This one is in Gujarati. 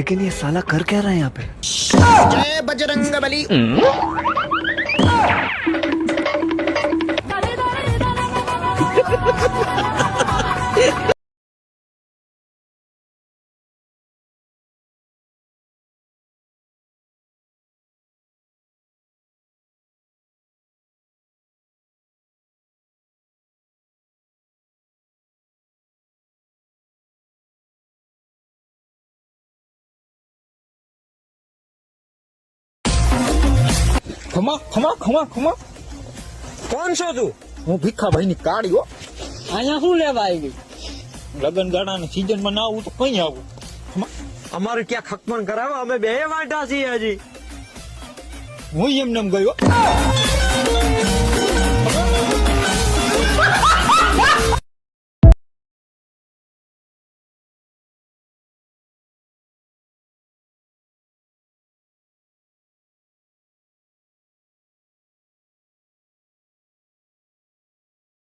लेकिन ये साला कर क्या रहा है यहाँ पे जय बजरंग बली ખમા ખમા ખમા ખમા કોણ છો તું હું ભીખાભાઈ ની કાળી હો અહીંયા શું લેવા આવી લગન ગાળાની સીઝનમાં ના આવું તો કઈ આવું અમારું ક્યાં ખકમણ કરાવો અમે બે વાંટા છીએ હજી હું એમને ગયો